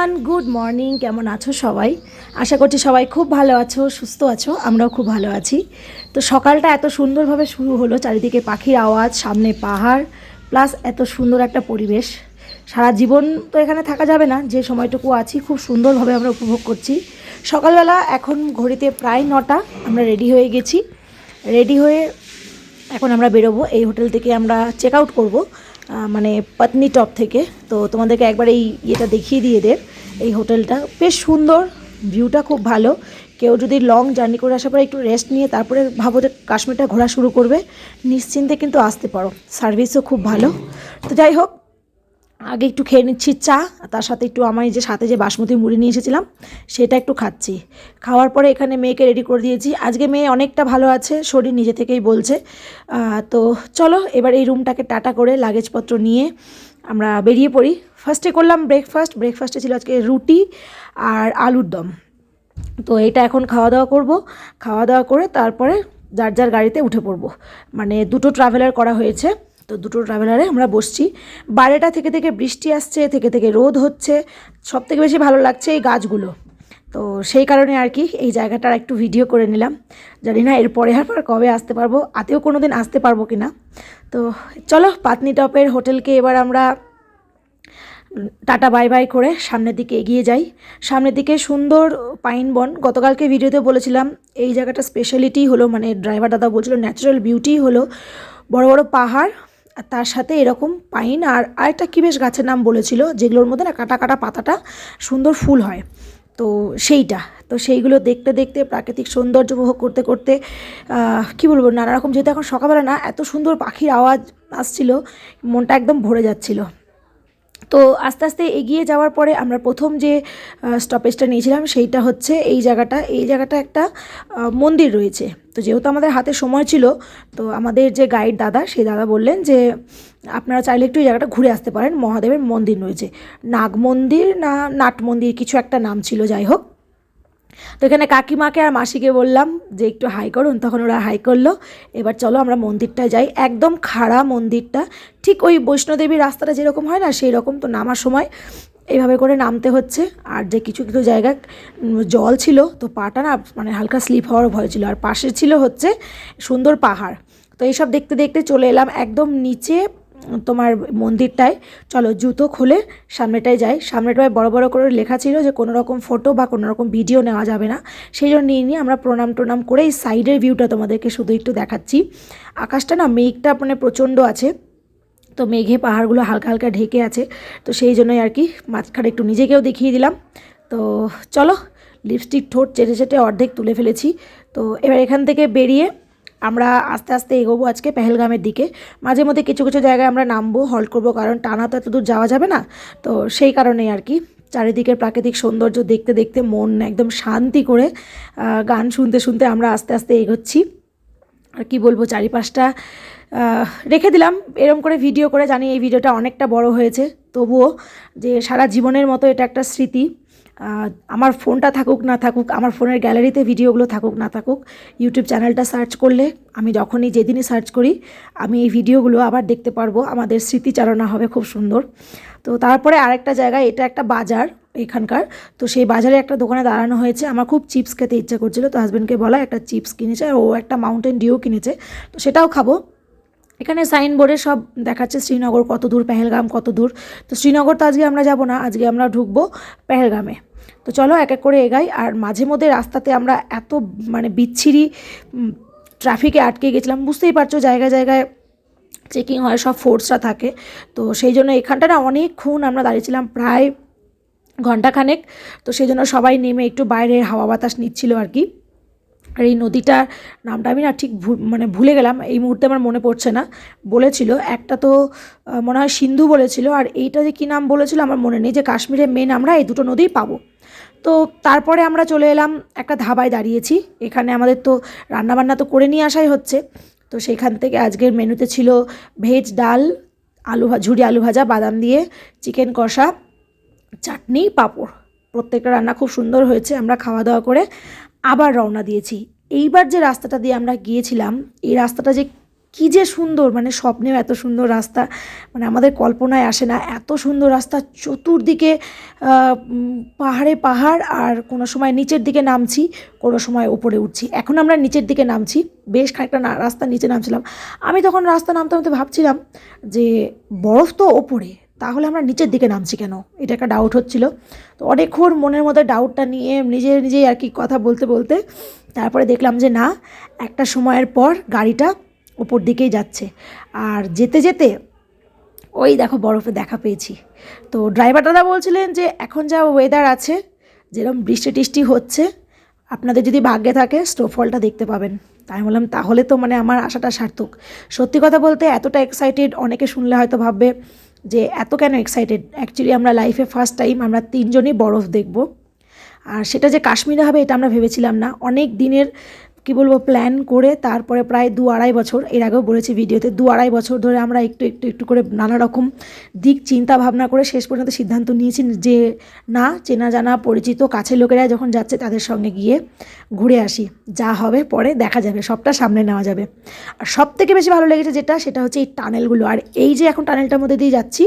Everyone, good morning. কেমন আছো সবাই? আশা করছি সবাই খুব ভালো আছো, সুস্থ আছো, আমরাও খুব ভালো আছি। তো সকালটা এত সুন্দরভাবে শুরু হলো, চারিদিকে পাখির আওয়াজ, সামনে পাহাড় প্লাস এত সুন্দর একটা পরিবেশ। সারা জীবন তো এখানে থাকা যাবে না, যে সময়টুকু আছি, খুব সুন্দরভাবে আমরা উপভোগ করছি। সকালবেলা এখন ঘড়িতে প্রায় নটা, আমরা রেডি হয়ে গেছি। রেডি হয়ে এখন আমরা বেরোবো, এই হোটেল থেকে আমরা চেক আউট করব মানে পত্নী টপ থেকে। তো তোমাদেরকে একবার এই ইয়েটা দেখিয়ে দিয়ে দের এই হোটেলটা। বেশ সুন্দর ভিউটা খুব ভালো। কেউ যদি লং জার্নি করে আসার পরে একটু রেস্ট নিয়ে তারপরে ভাবো যে কাশ্মীরটা ঘোরা শুরু করবে, নিশ্চিন্তে কিন্তু আসতে পারো। সার্ভিসও খুব ভালো। তো যাই হোক, আগে একটু খেয়ে নিচ্ছি চা, তার সাথে একটু আমার যে সাথে যে বাসমতি মুড়ি নিয়ে এসেছিলাম, সেটা একটু খাচ্ছি। খাওয়ার পরে এখানে মেয়েকে রেডি করে দিয়েছি। আজকে মেয়ে অনেকটা ভালো আছে, শরীর নিজে থেকেই বলছে। তো চলো, এবার এই রুমটাকে টাটা করে লাগেজপত্র নিয়ে আমরা বেরিয়ে পড়ি। ফার্স্টে করলাম ব্রেকফাস্ট ব্রেকফাস্টে ছিল আজকে রুটি আর আলুর দম। তো এটা এখন খাওয়া দাওয়া করব। খাওয়া দাওয়া করে তারপরে যার যার গাড়িতে উঠে পড়ব। মানে দুটো ট্রাভেলার করা হয়েছে। তো দুটো ট্রাভেলারে আমরা বসছি। বাইরেটা থেকে থেকে বৃষ্টি আসছে, থেকে থেকে রোদ হচ্ছে। সব থেকে বেশি ভালো লাগছে এই গাছগুলো। তো সেই কারণে আর কি এই জায়গাটার একটু ভিডিও করে নিলাম। জানি না এরপরে আর কবে আসতে পারব আতেও কোনো দিন আসতে পারব কি না তো চলো, পাতনি টপের হোটেলকে এবার আমরা টাটা বাই বাই করে সামনের দিকে এগিয়ে যাই। সামনের দিকে সুন্দর পাইন বন, গতকালকে ভিডিওতে বলেছিলাম, এই জায়গাটা স্পেশালিটি হলো মানে ড্রাইভার দাদা বলছিল ন্যাচারাল বিউটি হলো, বড় বড় পাহাড়, আর তার সাথে এরকম পাইন, আর আরেকটা কী বেশ গাছের নাম বলেছিল, যেগুলোর মধ্যে না কাটা কাটা পাতাটা সুন্দর ফুল হয়। তো সেইটা, তো সেইগুলো দেখতে দেখতে, প্রাকৃতিক সৌন্দর্য উপভোগ করতে করতে কি বলব, নানা রকম, যেহেতু এখন সকালবেলা না, এত সুন্দর পাখির আওয়াজ আসছিল, মনটা একদম ভরে যাচ্ছিল। তো আস্তে আস্তে এগিয়ে যাওয়ার পরে আমরা প্রথম যে স্টপেজটা নিয়েছিলাম সেইটা হচ্ছে এই জায়গাটা। এই জায়গাটা একটা মন্দির রয়েছে। তো যেহেতু আমাদের হাতে সময় ছিল, তো আমাদের যে গাইড দাদা, সেই দাদা বললেন যে, আপনারা চাইলে একটু এই জায়গাটা ঘুরে আসতে পারেন। মহাদেবের মন্দির রয়েছে। নাগ মন্দির না নাট মন্দির কিছু একটা নাম ছিল, যাই হোক। তো এখানে কাকিমাকে আর মাসিকে বললাম যে একটু হাই করুন, তখন ওরা হাই করল। এবার চলো আমরা মন্দিরটায় যাই। একদম খাড়া মন্দিরটা। ঠিক ওই বৈষ্ণোদেবী রাস্তাটা যেরকম হয় না সেই রকম তো নামার সময় এইভাবে করে নামতে হচ্ছে। আর যে কিছু কিছু জায়গায় জল ছিল, তো পাটা না মানে হালকা স্লিপ হওয়ার ভয় ছিল। আর পাশে ছিল হচ্ছে সুন্দর পাহাড়। তো এইসব দেখতে দেখতে চলে এলাম একদম নিচে তোমার মন্দিরটায়, চলো জুতো খুলে সামনেটায় যাই। সামনেটায় বড় বড় করে লেখা ছিল যে কোনো রকম ফটো বা কোনো রকম ভিডিও নেওয়া যাবে না। সেই জন্য নিয়ে নিয়ে আমরা প্রণাম টনাম করে এই সাইডের ভিউটা তোমাদেরকে শুধু একটু দেখাচ্ছি। আকাশটা না মেঘটা মানে প্রচণ্ড আছে। তো মেঘে পাহাড়গুলো হালকা হালকা ঢেকে আছে। তো সেই জন্যই আর কি মাঝখানে একটু নিজেকেও দেখিয়ে দিলাম। তো চলো লিপস্টিক ঠোঁট চেটে চেটে অর্ধেক তুলে ফেলেছি। তো এবার এখান থেকে বেরিয়ে আমরা আস্তে আস্তে এগোবো আজকে পেহেলগামের দিকে। মাঝে মধ্যে কিছু কিছু জায়গায় আমরা নামবো হল্ট করব, কারণ টানা তো এত দূর যাওয়া যাবে না। তো সেই কারণেই আর কি। চারিদিকের প্রাকৃতিক সৌন্দর্য দেখতে দেখতে মন একদম শান্তি করে গান শুনতে শুনতে আমরা আস্তে আস্তে এগোচ্ছি। আর কি বলব, চারিপাশটা রেখে দিলাম। এরম করে ভিডিও করে জানি এই ভিডিওটা অনেকটা বড় হয়েছে। তবুও যে সারা জীবনের মতো এটা একটা স্মৃতি। আমার ফোনটা থাকুক না থাকুক, আমার ফোনের গ্যালারিতে ভিডিওগুলো থাকুক না থাকুক ইউটিউব চ্যানেলটা সার্চ করলে আমি যখনই যেদিনই সার্চ করি, আমি এই ভিডিওগুলো আবার দেখতে পারব। আমাদের স্মৃতিচারণা হবে খুব সুন্দর। তো তারপরে আরেকটা জায়গায়, এটা একটা বাজার এখানকার। তো সেই বাজারে একটা দোকানে দাঁড়ানো হয়েছে। আমার খুব চিপস খেতে ইচ্ছা করছিল, তো হাজব্যান্ডকে বলা একটা চিপস কিনেছে আর ও একটা মাউন্টেন ডিউ কিনেছে। তো সেটাও খাব। এখানে সাইনবোর্ডে সব দেখাচ্ছে শ্রীনগর কত দূর, পেহেলগাম কত দূর। তো শ্রীনগর তো আজকে আমরা যাব না, আজকে আমরা ঢুকবো পেহেলগামে। তো চলো এক এক করে এগাই, আর মাঝে মধ্যে রাস্তাতে আমরা এত মানে বিচ্ছিরি ট্রাফিকে আটকে গেছিলাম, বুঝতেই পারছ জায়গায় জায়গায় চেকিং হয়, সব ফোর্সরা থাকে। তো সেই জন্য এখানটা না অনেকক্ষণ আমরা দাঁড়িয়েছিলাম, প্রায় ঘন্টাখানেক। তো সেই জন্য সবাই নেমে একটু বাইরের হাওয়া বাতাস নিচ্ছিল আর কি। আর এই নদীটার নামটা আমি না ঠিক মানে ভুলে গেলাম, এই মুহূর্তে আমার মনে পড়ছে না। বলেছিল, একটা তো মনে হয় সিন্ধু বলেছিল, আর এইটা যে কী নাম বলেছিল আমার মনে নেই, যে কাশ্মীরে মেন আমরা এই দুটো নদীই পাবো। তো তারপরে আমরা চলে এলাম, একটা ধাবায় দাঁড়িয়েছি, এখানে আমাদের তো রান্নাবান্না তো করে নিয়ে আসাই হচ্ছে। তো সেখান থেকে আজকের মেনুতে ছিল ভেজ ডাল, আলু ঝুরি আলু ভাজা, বাদাম দিয়ে চিকেন কষা, চাটনি, পাঁপড়। প্রত্যেকটা রান্না খুব সুন্দর হয়েছে, আমরা খাওয়া দাওয়া করে আবার রওনা দিয়েছি। এইবার যে রাস্তাটা দিয়ে আমরা গিয়েছিলাম, এই রাস্তাটা যে কী যে সুন্দর মানে স্বপ্নেও এত সুন্দর রাস্তা মানে আমাদের কল্পনায় আসে না। এত সুন্দর রাস্তা, চতুর্দিকে পাহাড়ে পাহাড়, আর কোনো সময় নিচের দিকে নামছি, কোনো সময় উপরে উঠছি। এখন আমরা নিচের দিকে নামছি, বেশ খানিকটা রাস্তা নিচে নামছিলাম। আমি তখন রাস্তা নামতে নামতে ভাবছিলাম যে বরফ তো ওপরে তাহলে আমরা নিচের দিকে নামছি কেন? এটা একটা ডাউট হচ্ছিল। তো অনেকক্ষণ মনের মধ্যে ডাউটটা নিয়ে নিজে নিজেই আর কি কথা বলতে বলতে তারপরে দেখলাম যে না, একটা সময়ের পর গাড়িটা ওপর দিকেই যাচ্ছে। আর যেতে যেতে ওই দেখো বরফে দেখা পেয়েছি। তো ড্রাইভার দাদা বলছিলেন যে এখন যা ওয়েদার আছে যেরকম বৃষ্টি টিষ্টি হচ্ছে, আপনাদের যদি ভাগ্যে থাকে স্নোফলটা দেখতে পাবেন। তাই আমি বললাম, তাহলে তো মানে আমার আশাটা সার্থক। সত্যি কথা বলতে এতটা এক্সাইটেড অনেকে শুনলে হয়তো ভাববে যে এত কেন এক্সাইটেড অ্যাকচুয়ালি আমরা লাইফে ফার্স্ট টাইম আমরা তিনজনই বরফ দেখব। আর সেটা যে কাশ্মীরে হবে, এটা আমরা ভেবেছিলাম না। অনেক দিনের কি বলব প্ল্যান করে তারপরে প্রায় দু আড়াই বছর, এর আগেও বলেছি ভিডিওতে, দু আড়াই বছর ধরে আমরা একটু একটু একটু করে নানা রকম দিক চিন্তা ভাবনা করে শেষ পর্যন্ত সিদ্ধান্ত নিয়েছি যে না, চেনা জানা, পরিচিত, কাছের লোকেরা যখন যাচ্ছে তাদের সঙ্গে গিয়ে ঘুরে আসি। যা হবে পরে দেখা যাবে, সবটা সামনে নেওয়া যাবে। আর সব থেকে বেশি ভালো লেগেছে যেটা, সেটা হচ্ছে এই টানেলগুলো। আর এই যে এখন টানেলটার মধ্যে দিয়ে যাচ্ছি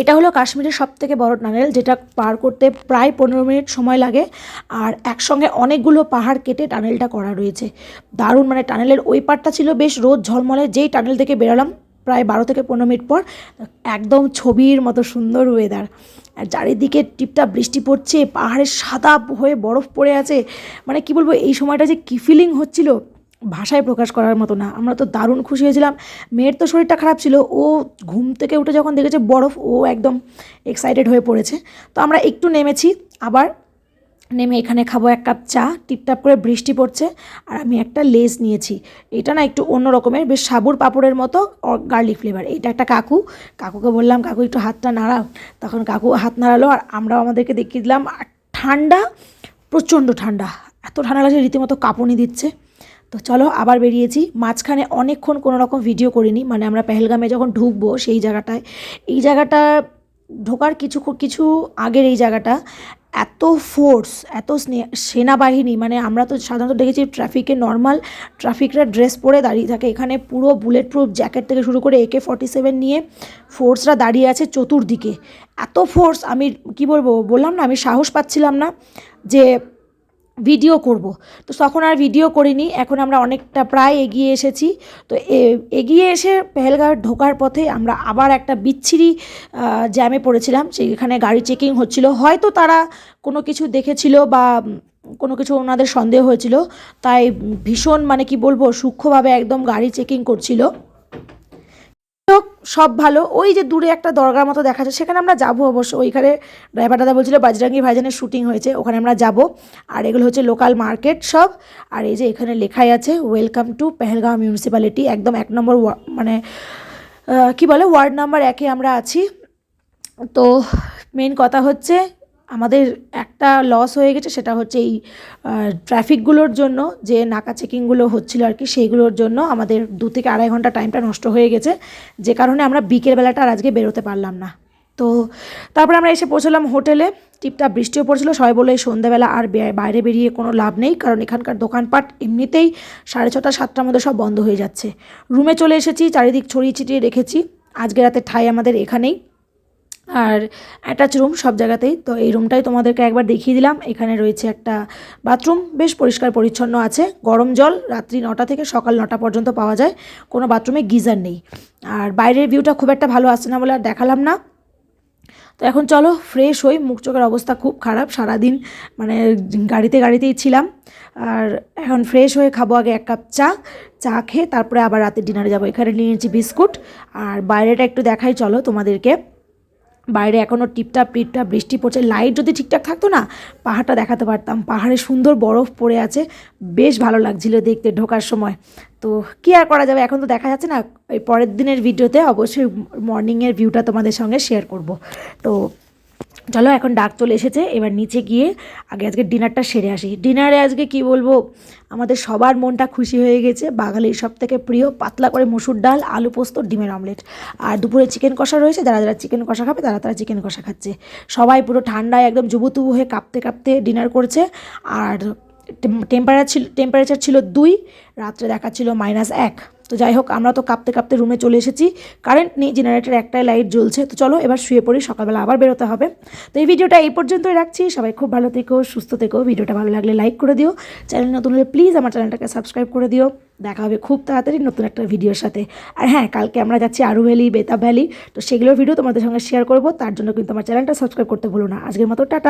এটা হলো কাশ্মীরের সব থেকে বড় টানেল যেটা পার করতে প্রায় পনেরো মিনিট সময় লাগে। আর একসঙ্গে অনেকগুলো পাহাড় কেটে টানেলটা করা রয়েছে। দারুণ মানে টানেলের ওই পারটা ছিল বেশ রোদ ঝলমলে, যেই টানেল থেকে বেরোলাম প্রায় বারো থেকে পনেরো মিনিট পর, একদম ছবির মতো সুন্দর ওয়েদার আর চারিদিকে টিপটা বৃষ্টি পড়ছে, পাহাড়ের সাদা হয়ে বরফ পড়ে আছে। মানে কি বলব, এই সময়টা যে কী ফিলিং হচ্ছিল। ভাষায় প্রকাশ করার মতো না। আমরা তো দারুণ খুশি হয়েছিলাম। মেয়ের তো শরীরটা খারাপ ছিল। ও ঘুম থেকে উঠে যখন দেখেছে বরফ, ও একদম এক্সাইটেড হয়ে পড়েছে। তো আমরা একটু নেমেছি। আবার নেমে এখানে খাব এক কাপ চা। টিপটাপ করে বৃষ্টি পড়ছে। আর আমি একটা লেস নিয়েছি। এটা না একটু অন্য রকমের, বেশ সাবুর পাপড়ের মতো গার্লিক ফ্লেভার এটা একটা কাকু। কাকুকে বললাম, কাকু, একটু হাতটা নাড়াও। তখন কাকু হাত নাড়ালো আর আমরাও আমাদেরকে দেখিয়ে দিলাম। আর ঠান্ডা, প্রচণ্ড ঠান্ডা। এত ঠান্ডা লাগছে, রীতিমতো কাঁপুনি দিচ্ছে। তো চলো আবার বেরিয়েছি। মাঝখানে অনেকক্ষণ কোনো রকম ভিডিও করিনি মানে আমরা পেহেলগামে যখন ঢুকবো সেই জায়গাটায়। এই জায়গাটা ঢোকার কিছু কিছু আগের এই জায়গাটা। এত ফোর্স এত স্নে- সেনাবাহিনী মানে আমরা তো সাধারণত দেখেছি ট্রাফিকে নর্মাল ট্রাফিকরা ড্রেস পরে দাঁড়িয়ে থাকে। এখানে পুরো বুলেট প্রুফ জ্যাকেট থেকে শুরু করে একে ফর্টি সেভেন নিয়ে ফোর্সরা দাঁড়িয়ে আছে চতুর্দিকে। এত ফোর্স আমি কি বলব, বললাম না, আমি সাহস পাচ্ছিলাম না যে ভিডিও করব। তো তখন আর ভিডিও করিনি, এখন আমরা অনেকটা প্রায় এগিয়ে এসেছি। তো এগিয়ে এসে পেহেলগাঁও ঢোকার পথে আমরা আবার একটা বিচ্ছিরি জ্যামে পড়েছিলাম। সেখানে গাড়ি চেকিং হচ্ছিল। হয়তো তারা কোনো কিছু দেখেছিল বা কোনো কিছু ওনাদের সন্দেহ হয়েছিল। তাই ভীষণ মানে কি বলব, সূক্ষ্মভাবে একদম গাড়ি চেকিং করছিল। সব ভালো। ওই যে দূরে একটা দরগার মতো দেখা যায় সেখানে আমরা যাব অবশ্য। ওইখানে ড্রাইভার দাদা বলছিল বাজরাঙ্গি ভাইজানের শুটিং হয়েছে, ওখানে আমরা যাব। আর এগুলো হচ্ছে লোকাল মার্কেট সব। আর এই যে এখানে লেখাই আছে ওয়েলকাম টু পেহেলগাঁও মিউনিসিপ্যালিটি একদম এক নম্বর মানে কি বলে? ওয়ার্ড নাম্বার একে আমরা আছি। তো মেন কথা হচ্ছে আমাদের একটা লস হয়ে গেছে, সেটা হচ্ছে এই ট্রাফিকগুলোর জন্য, যে নাকা চেকিংগুলো হচ্ছিল আর কি, সেইগুলোর জন্য আমাদের দু থেকে আড়াই ঘণ্টা টাইমটা নষ্ট হয়ে গেছে। যে কারণে আমরা বিকেলবেলাটা আর আজকে বেরোতে পারলাম না। তো তারপরে আমরা এসে পৌঁছলাম হোটেলে, টিপটাপ বৃষ্টিও পড়ছিল, সবাই বলে এই সন্ধ্যাবেলা আর বাইরে বেরিয়ে কোনো লাভ নেই, কারণ এখানকার দোকানপাট এমনিতেই সাড়ে ছটা, সাতটার মধ্যে সব বন্ধ হয়ে যাচ্ছে। রুমে চলে এসেছি, চারিদিক ছড়িয়ে ছিটিয়ে রেখেছি, আজকে রাতে ঠাই আমাদের এখানেই। আর অ্যাটাচ রুম সব জায়গাতেই। তো এই রুমটাই তোমাদেরকে একবার দেখিয়ে দিলাম। এখানে রয়েছে একটা বাথরুম বেশ পরিষ্কার পরিচ্ছন্ন আছে। গরম জল রাত্রি নটা থেকে সকাল নটা পর্যন্ত পাওয়া যায়। কোনো বাথরুমে গিজার নেই। আর বাইরের ভিউটা খুব একটা ভালো আসছে না বলে আর দেখালাম না। তো এখন চলো ফ্রেশ হই। মুখ চোখের অবস্থা খুব খারাপ। সারাদিন মানে গাড়িতে গাড়িতেই ছিলাম। আর এখন ফ্রেশ হয়ে খাব আগে এক কাপ চা। চা খেয়ে তারপরে আবার রাতে ডিনারে যাব। এখানে নিয়ে নিয়েছি বিস্কুট। আর বাইরেটা একটু দেখাই চলো তোমাদেরকে। বাইরে এখনও টিপটাপ টিপটাপ বৃষ্টি পড়ছে লাইট যদি ঠিকঠাক থাকতো না, পাহাড়টা দেখাতে পারতাম। পাহাড়ে সুন্দর বরফ পড়ে আছে, বেশ ভালো লাগছিল দেখতে ঢোকার সময়। তো কী আর করা যাবে? এখন তো দেখা যাচ্ছে না ওই পরের দিনের ভিডিওতে অবশ্যই মর্নিংয়ের ভিউটা তোমাদের সঙ্গে শেয়ার করব। তো চলো এখন ডাক চলে এসেছে, এবার নিচে গিয়ে আগে আজকে ডিনারটা সেরে আসি। ডিনারে আজকে কি বলব? আমাদের সবার মনটা খুশি হয়ে গেছে। বাঙালির সব থেকে প্রিয় পাতলা করে মসুর ডাল, আলু পোস্ত, ডিমের অমলেট। আর দুপুরে চিকেন কষা রয়েছে, যারা যারা চিকেন কষা খাবে তারা তারা চিকেন কষা খাচ্ছে। সবাই পুরো ঠান্ডায় একদম জুবুতুবু হয়ে কাঁপতে কাঁপতে ডিনার করছে। আর টেম্পারেচার ছিল টেম্পারেচার ছিল দুই, রাত্রে দেখাচ্ছিল মাইনাস এক। তো যাই হোক, আমরা তো কাঁপতে কাঁপতে রুমে চলে এসেছি। কারেন্ট নেই জেনারেটার একটাই লাইট জ্বলছে। তো চলো, এবার শুয়ে পড়ি, সকালবেলা আবার বেরোতে হবে। তো এই ভিডিওটা এই পর্যন্তই রাখছি। সবাই খুব ভালো থেকো, সুস্থ থেকো। ভিডিওটা ভালো লাগলে লাইক করে দিও। চ্যানেল নতুন হলে প্লিজ আমার চ্যানেলটাকে সাবস্ক্রাইব করে দিও। দেখা হবে খুব তাড়াতাড়ি নতুন একটা ভিডিওর সাথে। আর হ্যাঁ কালকে আমরা যাচ্ছি আরু ভ্যালি বেতাব ভ্যালি তো সেগুলোর ভিডিও তোমাদের সঙ্গে শেয়ার করব। তার জন্য কিন্তু আমার চ্যানেলটা সাবস্ক্রাইব করতে ভুলো না। আজকের মতো, টাটা।